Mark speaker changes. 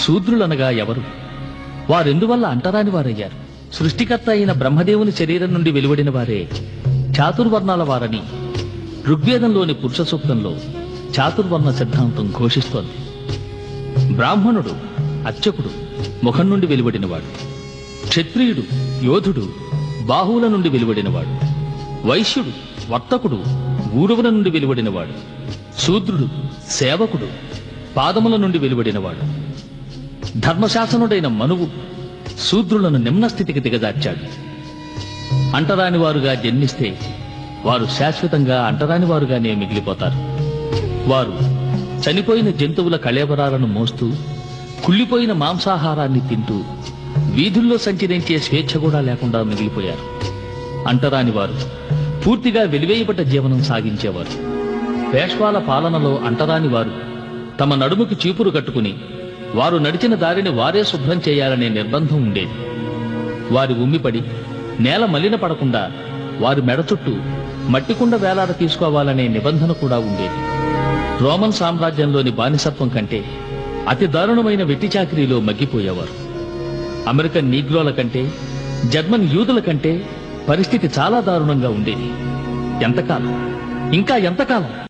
Speaker 1: శూద్రులనగా ఎవరు? వారెందువల్ల అంటరాని వారయ్యారు? సృష్టికర్త అయిన బ్రహ్మదేవుని శరీరం నుండి వెలువడిన వారే చాతుర్వర్ణాల వారని ఋగ్వేదంలోని పురుష సూక్తంలో చాతుర్వర్ణ సిద్ధాంతం ఘోషిస్తోంది. బ్రాహ్మణుడు అర్చకుడు ముఖం నుండి వెలువడినవాడు క్షత్రియుడు యోధుడు బాహువుల నుండి వెలువడినవాడు వైశ్యుడు వర్తకుడు ఊరువుల నుండి వెలువడినవాడు శూద్రుడు సేవకుడు పాదముల నుండి వెలువడినవాడు. ధర్మశాసనుడైన మనువు శూద్రులను నిమ్నస్థితికి దిగజార్చాడు. అంటరాని వారుగా జన్మిస్తే వారు శాశ్వతంగా అంటరాని వారుగానే మిగిలిపోతారు. వారు చనిపోయిన జంతువుల కళేబరాలను మోస్తూ కుళ్ళిపోయిన మాంసాహారాన్ని తింటూ వీధుల్లో సంచరించే స్వేచ్ఛ కూడా లేకుండా మిగిలిపోయారు. అంటరాని వారు పూర్తిగా వెలివేయబడ్డ జీవనం సాగించేవారు. పేష్వాల పాలనలో అంటరాని వారు తమ నడుముకి చీపురు కట్టుకుని వారు నడిచిన దారిని వారే శుభ్రం చేయాలనే నిర్బంధం ఉండేది. వారి ఉమ్మిపడి నేల మలిన పడకుండా వారి మెడ చుట్టూ మట్టికుండ వేలాడ తీసుకోవాలనే నిబంధన కూడా ఉండేది. రోమన్ సామ్రాజ్యంలోని బానిసత్వం కంటే అతి దారుణమైన వెట్టి చాకరీలో మగ్గిపోయేవారు. అమెరికన్ నీగ్రోల కంటే జర్మన్ యూదుల కంటే పరిస్థితి చాలా దారుణంగా ఉండేది. ఎంతకాలం? ఇంకా ఎంతకాలం?